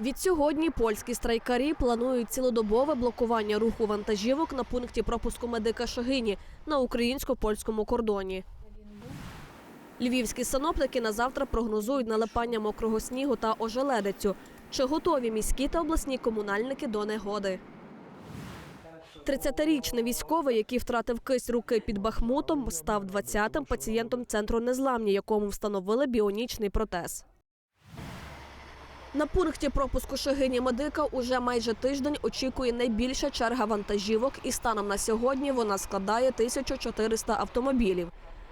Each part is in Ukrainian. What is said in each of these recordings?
Відсьогодні польські страйкарі планують цілодобове блокування руху вантажівок на пункті пропуску медика Шагині на українсько-польському кордоні. Львівські синоптики на завтра прогнозують налипання мокрого снігу та ожеледицю. Чи готові міські та обласні комунальники до негоди? 30-річний військовий, який втратив кисть руки під Бахмутом, став 20-м пацієнтом центру незламні, якому встановили біонічний протез. На пункті пропуску Шагині медика уже майже тиждень очікує найбільша черга вантажівок, і станом на сьогодні вона складає 1400 автомобілів.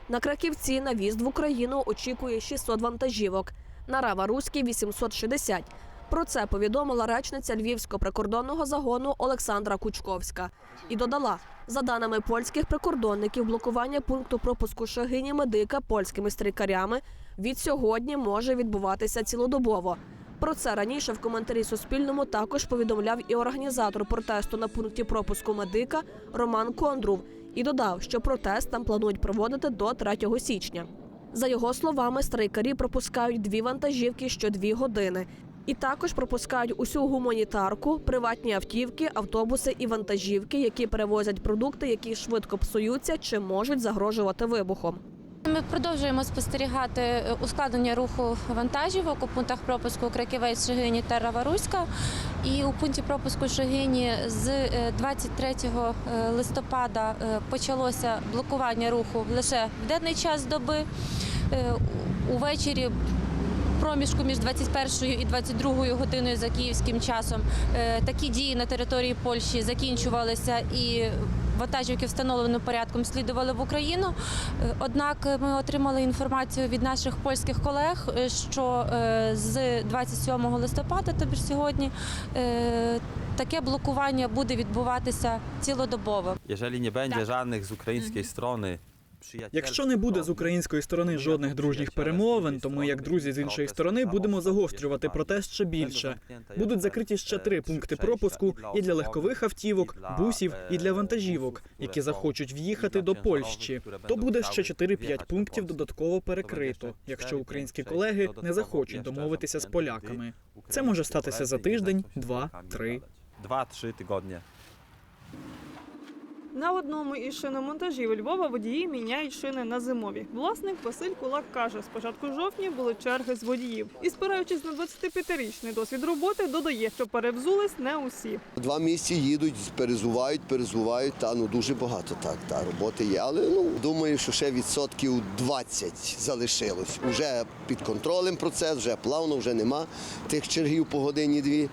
На Краківці на в'їзд в Україну очікує 600 вантажівок, на Рава Руській – 860. Про це повідомила речниця Львівського прикордонного загону Олександра Кучковська. І додала, за даними польських прикордонників, блокування пункту пропуску Шагині медика польськими стрікарями від сьогодні може відбуватися цілодобово. Про це раніше в коментарі Суспільному також повідомляв і організатор протесту на пункті пропуску медика Роман Кондрув і додав, що протест там планують проводити до 3 січня. За його словами, страйкарі пропускають дві вантажівки що дві години. І також пропускають усю гуманітарку, приватні автівки, автобуси і вантажівки, які перевозять продукти, які швидко псуються чи можуть загрожувати вибухом. Ми продовжуємо спостерігати е, ускладнення руху вантажівок у пунктах пропуску Краківець, Шегині та Раваруська. І у пункті пропуску Шегині з е, 23 е, листопада е, почалося блокування руху лише в денний час доби. Увечері проміжку між 21 і 22 годиною за київським часом такі дії на території Польщі закінчувалися і вантажівки встановлено порядком слідували в Україну. Е, Однак ми отримали інформацію від наших польських колег, е, що е, з 27 листопада, тобі сьогодні, е, таке блокування буде відбуватися цілодобово. Якщо не буде жодних з української strony Якщо не буде з української сторони жодних дружніх перемовин, то ми, як друзі з іншої сторони, будемо загострювати протест ще більше. Будуть закриті ще три пункти пропуску і для легкових автівок, бусів, і для вантажівок, які захочуть в'їхати до Польщі. То буде ще 4-5 пунктів додатково перекрито, якщо українські колеги не захочуть домовитися з поляками. Це може статися за тиждень, два, три. Dwa-trzy tygodnie. На одному із шиномонтажів Львова водії міняють шини на зимові. Власник Василь Кулак каже, з початку жовтня були черги з водіїв. І спираючись на 25-річний досвід роботи, додає, що перевзулись не усі. Два місяці їдуть, перезувають, перезувають. Та ну дуже багато так. Та роботи є. Але ну думаю, що ще відсотків 20 залишилось. Уже під контролем процес, вже плавно, вже нема тих чергів по годині дві.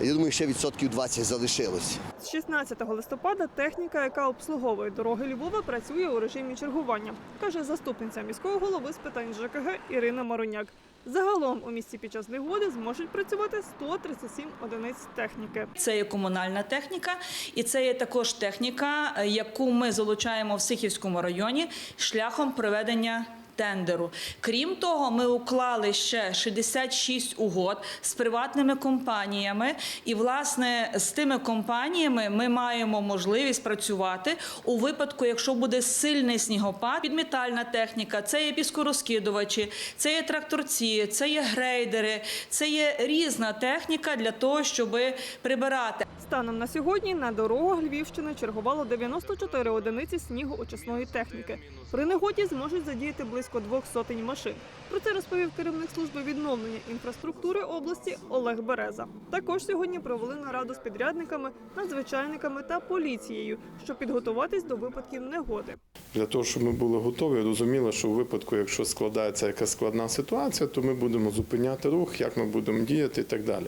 Я думаю, ще відсотків 20 залишилось. З 16 листопада техніка, яка обслуговує дороги Львова, працює у режимі чергування, каже заступниця міського голови з питань ЖКГ Ірина Мароняк. Загалом у місті під час негоди зможуть працювати 137 одиниць техніки. Це є комунальна техніка, і це є також техніка, яку ми залучаємо в Сихівському районі шляхом проведення. Тендеру. Крім того, ми уклали ще 66 угод з приватними компаніями, і власне з тими компаніями ми маємо можливість працювати у випадку, якщо буде сильний снігопад. Підмітальна техніка, це є піскорозкидувачі, це є тракторці, це є грейдери, це є різна техніка для того, щоб прибирати. Станом на сьогодні на дорогах Львівщини чергувало 94 одиниці снігоочисної техніки. При негоді зможуть задіяти близько двох сотень машин. Про це розповів керівник служби відновлення інфраструктури області Олег Береза. Також сьогодні провели нараду з підрядниками, надзвичайниками та поліцією, щоб підготуватись до випадків негоди. Для того, щоб ми були готові, розуміли, що у випадку, якщо складається якась складна ситуація, то ми будемо зупиняти рух, як ми будемо діяти і так далі.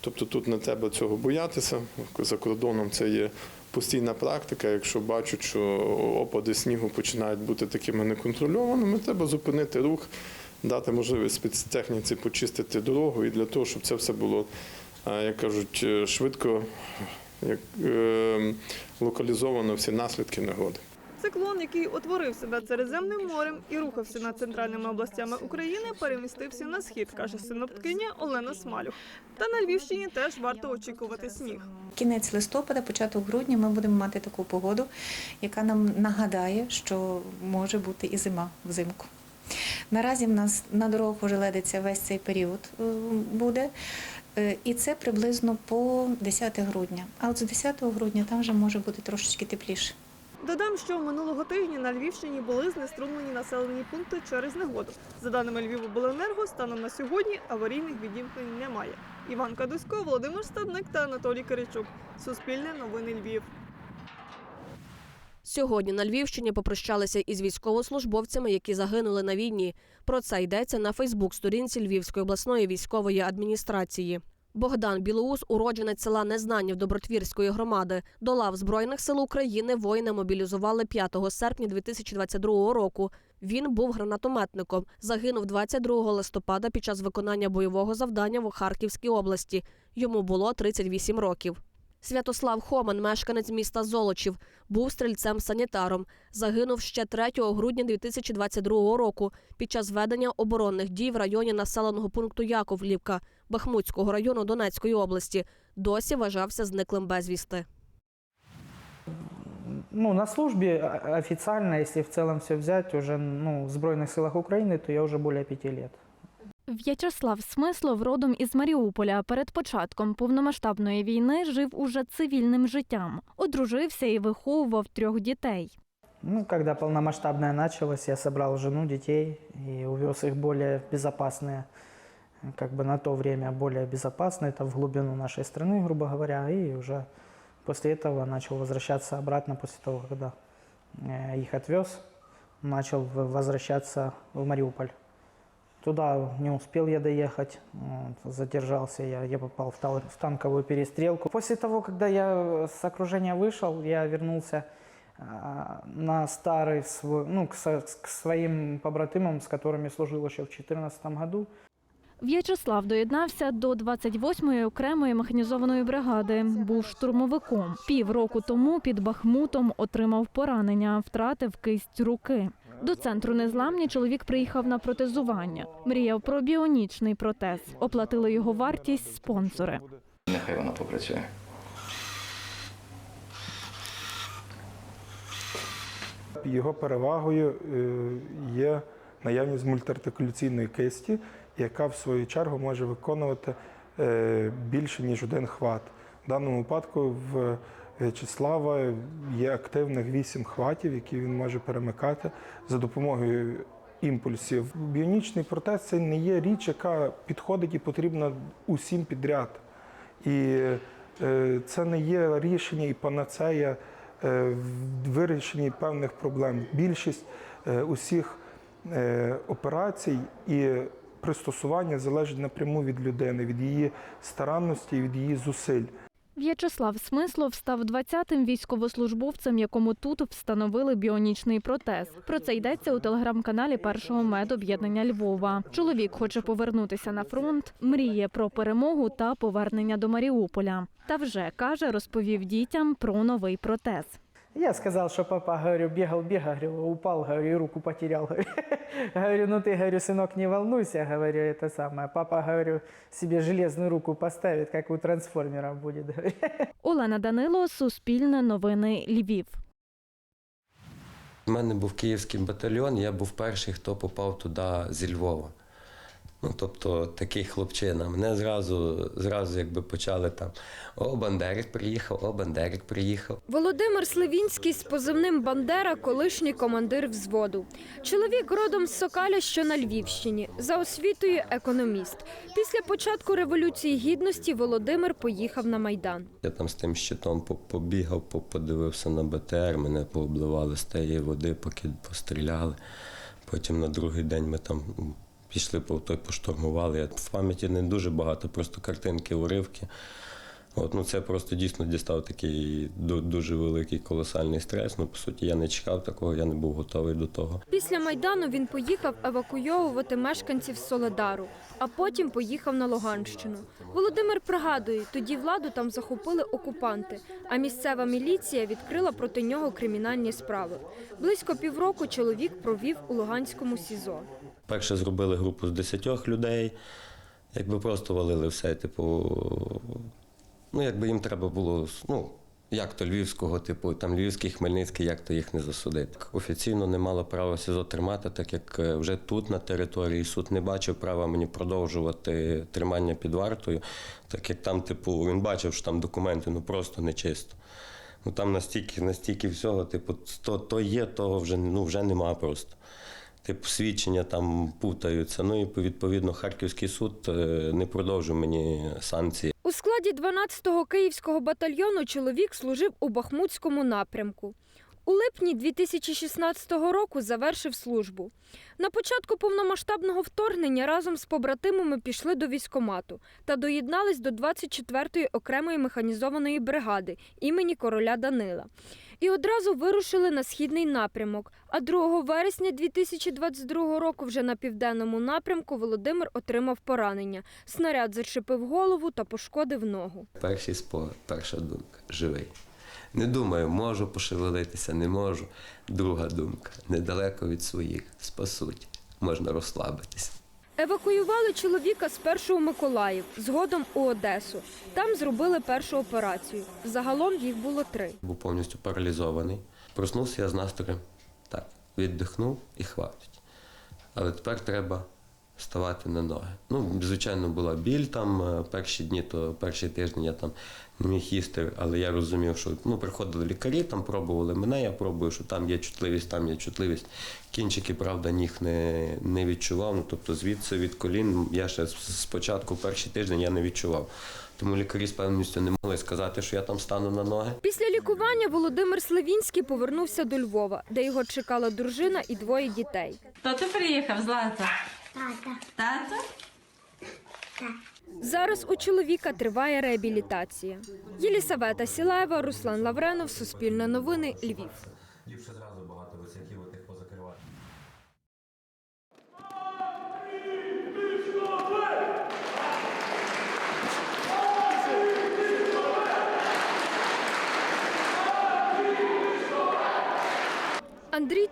Тобто тут не треба цього боятися. За кордоном це є постійна практика. Якщо бачать, що опади снігу починають бути такими неконтрольованими, треба зупинити рух, дати можливість спецтехніці почистити дорогу і для того, щоб це все було, е, як кажуть, е, швидко як, е, локалізовано всі наслідки негоди. Циклон, який утворився над Середземним морем і рухався над центральними областями України, перемістився на схід, каже синоптикиня Олена Смалюх. Та на Львівщині теж варто очікувати сніг. Кінець листопада, початок грудня ми будемо мати таку погоду, яка нам нагадає, що може бути і зима взимку. Наразі в нас на дорогах ожеледиться весь цей період е, буде. Е, І це приблизно по 10 грудня. А от з 10 грудня там вже може бути трошечки тепліше. Додам, що минулого тижня на Львівщині були знеструмлені населені пункти через негоду. За даними Львівобленерго, станом на сьогодні аварійних відімкнень немає. Іван Кадусько, Володимир Стадник та Анатолій Киричук. Суспільне новини Львів. Сьогодні на Львівщині попрощалися із військовослужбовцями, які загинули на війні. Про це йдеться на Фейсбук-сторінці Львівської обласної військової адміністрації. Богдан Білоус, уродженець села Незнанів Добротвірської громади. До лав Збройних сил України воїна мобілізували 5 серпня 2022 року. Він був гранатометником. Загинув 22 листопада під час виконання бойового завдання в Харківській області. Йому було 38 років. Святослав Хоман, мешканець міста Золочів, був стрільцем-санітаром. Загинув ще 3 грудня 2022 року під час ведення оборонних дій в районі населеного пункту Яковлівка Бахмутського району Донецької області. Досі вважався зниклим безвісти. Ну, на службе о- официально, если в целом все взять, уже ну, в Збройных силах Украины, то я уже более пяти лет. В'ячеслав Смислов родом із Маріуполя. Перед початком повномасштабної війни жив уже цивільним життям. Одружився і виховував трьох дітей. Ну, когда полномасштабная началась, я собрал жену, детей и увез их более безопасные, как бы на то время более безопасные, это в глубину нашей страны, грубо говоря, и уже после этого начал возвращаться обратно, после того, когда э, их отвез, начал в- возвращаться в Мариуполь. Туда не успел я доехать, вот, задержался я, я попал в, тал- в танковую перестрелку. После того, когда я с окружения вышел, я вернулся а, на старый свой, ну, к, со- к своим побратимам, с которыми служил еще в 2014 году. В'ячеслав доєднався до 28-ї окремої механізованої бригади. Був штурмовиком. Півроку тому під Бахмутом отримав поранення, втратив кисть руки. До центру незламні чоловік приїхав на протезування. Мріяв про біонічний протез. Оплатили його вартість спонсори. Нехай вона попрацює. Його перевагою е, є наявність мультиартикуляційної кисті, яка в свою чергу може виконувати е, більше ніж один хват. В даному випадку в В'ячеслава є активних вісім хватів, які він може перемикати за допомогою імпульсів. Біонічний протез це не є річ, яка підходить і потрібна усім підряд. І е, це не є рішення і панацея е, в вирішенні певних проблем. Більшість е, усіх операцій і пристосування залежить напряму від людини, від її старанності, від її зусиль. В'ячеслав Смислов став 20-тим військовослужбовцем, якому тут встановили біонічний протез. Про це йдеться у телеграм-каналі першого медоб'єднання Львова. Чоловік хоче повернутися на фронт, мріє про перемогу та повернення до Маріуполя. Та вже каже, розповів дітям про новий протез. Я сказал, что папа, говорю, бегал, бегал, говорю, упал, говорю, и руку потерял. Говорю, Говорю, ну ты, говорю, сынок, не волнуйся, говорю, это самое. Папа, говорю, себе железную руку поставит, как у трансформера будет. говорю. Олена Данило, Суспільне новини Львів. У мене був київський батальйон, я був перший, хто попав туди зі Львова. Ну, тобто такий хлопчина. Мене зразу, зразу якби почали там: о, Бандерик приїхав, о, Бандерик приїхав. Володимир Сливінський з позивним Бандера, колишній командир взводу. Чоловік родом з Сокаля, що на Львівщині, за освітою економіст. Після початку революції гідності Володимир поїхав на майдан. Я там з тим щитом побігав, подивився на БТР, мене пообливали з тієї води, поки постріляли. Потім на другий день ми там пішли по той поштурмували. В пам'яті не дуже багато, просто картинки, уривки. От, ну це просто дійсно дістав такий ду- дуже великий колосальний стрес. Ну, по суті, я не чекав такого, я не був готовий до того. Після майдану він поїхав евакуйовувати мешканців Соледару, а потім поїхав на Луганщину. Володимир пригадує, тоді владу там захопили окупанти, а місцева міліція відкрила проти нього кримінальні справи. Близько півроку чоловік провів у Луганському СІЗО. Перше зробили групу з 10 людей, якби просто валили все, типу. Ну, якби їм треба було ну, Як то львівського типу, там львівський, хмельницький, як то їх не засудити. Офіційно не мало права СІЗО тримати, так як е, вже тут на території суд не бачив права мені продовжувати тримання під вартою, так як там, типу, він бачив, що там документи ну просто нечисто. Ну там настільки, настільки всього, типу, то, то є, того вже, ну, вже нема просто. Типу, свідчення там путаються. Ну і відповідно Харківський суд е, не продовжив мені санкції. У складі 12-го київського батальйону чоловік служив у Бахмутському напрямку. У липні 2016 року завершив службу. На початку повномасштабного вторгнення разом з побратимами пішли до військомату та доєднались до 24-ї окремої механізованої бригади імені короля Данила. І одразу вирушили на східний напрямок. А 2 вересня 2022 року вже на південному напрямку Володимир отримав поранення. Снаряд зачепив голову та пошкодив ногу. Перший спогад, перша думка живий. Не думаю, можу пошевелитися, не можу. Друга думка недалеко від своїх, спасуть, можна розслабитися. Евакуювали чоловіка спершу у Миколаїв, згодом у Одесу. Там зробили першу операцію. Загалом їх було три. Був повністю паралізований. Проснувся я з настроєм. Так, віддихнув і хватить. Але тепер треба ставати на ноги. Ну, звичайно, була біль там е, перші дні, то перші тижні я там не міг їсти, але я розумів, що ну, приходили лікарі, там пробували мене, я пробую, що там є чутливість, там є чутливість. Кінчики, правда, ніг не, не відчував. Ну, тобто звідси від колін я ще спочатку перший тиждень я не відчував. Тому лікарі з певністю не могли сказати, що я там стану на ноги. Після лікування Володимир Славінський повернувся до Львова, де його чекала дружина і двоє дітей. Хто ти приїхав, Злата? Тата. Тато? Зараз у чоловіка триває реабілітація. Єлісавета Сілаєва, Руслан Лавренов, Суспільне новини, Львів.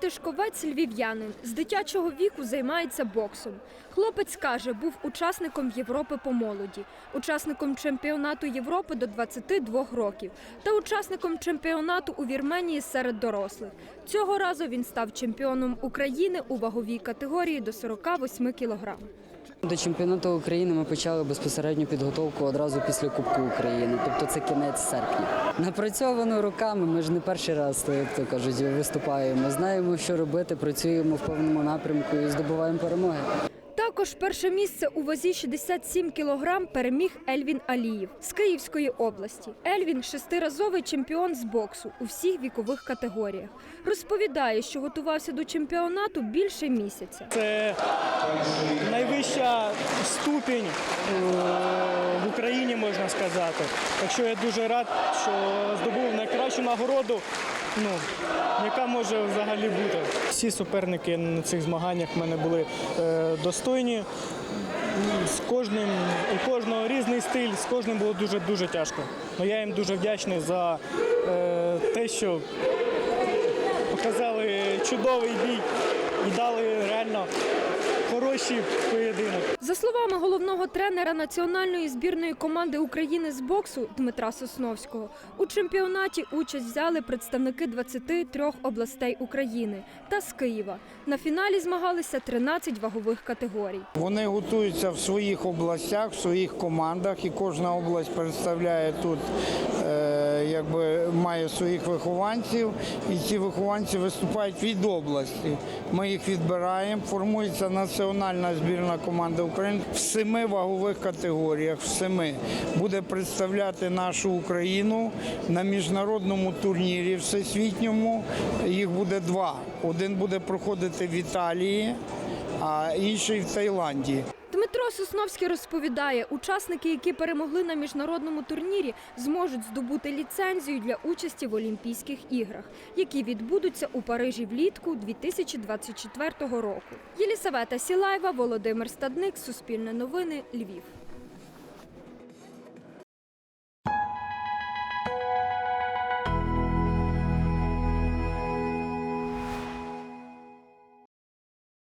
Тишковець львів'янин. З дитячого віку займається боксом. Хлопець каже, був учасником Європи по молоді, учасником чемпіонату Європи до 22 років та учасником чемпіонату у Вірменії серед дорослих. Цього разу він став чемпіоном України у ваговій категорії до 48 кілограм. До чемпіонату України ми почали безпосередню підготовку одразу після Кубку України, тобто це кінець серпня. Напрацьовано руками. Ми ж не перший раз, як то кажуть, виступаємо. Знаємо, що робити, працюємо в повному напрямку і здобуваємо перемоги. Також перше місце у вазі 67 кілограм переміг Ельвін Аліїв з Київської області. Ельвін шестиразовий чемпіон з боксу у всіх вікових категоріях. Розповідає, що готувався до чемпіонату більше місяця. Це найвища ступінь е, в Україні, можна сказати. Так що я дуже рад, що здобув найкращу нагороду, ну, яка може взагалі бути. Всі суперники на цих змаганнях в мене були е, достойні. З кожним, у кожного різний стиль, з кожним було дуже-дуже тяжко. Но я їм дуже вдячний за е, те, що показали чудовий бій і дали реально хороший поєдинок. За словами головного тренера національної збірної команди України з боксу Дмитра Сосновського, у чемпіонаті участь взяли представники 23 областей України та з Києва. На фіналі змагалися 13 вагових категорій. Вони готуються в своїх областях, в своїх командах, і кожна область представляє тут, е, якби має своїх вихованців, і ці вихованці виступають від області. Ми їх відбираємо. Формується національна збірна команда України в семи вагових категоріях. В семи буде представляти нашу Україну на міжнародному турнірі всесвітньому. Їх буде два. Один буде проходити в Італії, а інший в Таїланді. Дмитро Сосновський розповідає, учасники, які перемогли на міжнародному турнірі, зможуть здобути ліцензію для участі в Олімпійських іграх, які відбудуться у Парижі влітку 2024 року. Єлісавета Сілаєва, Володимир Стадник, Суспільне новини, Львів.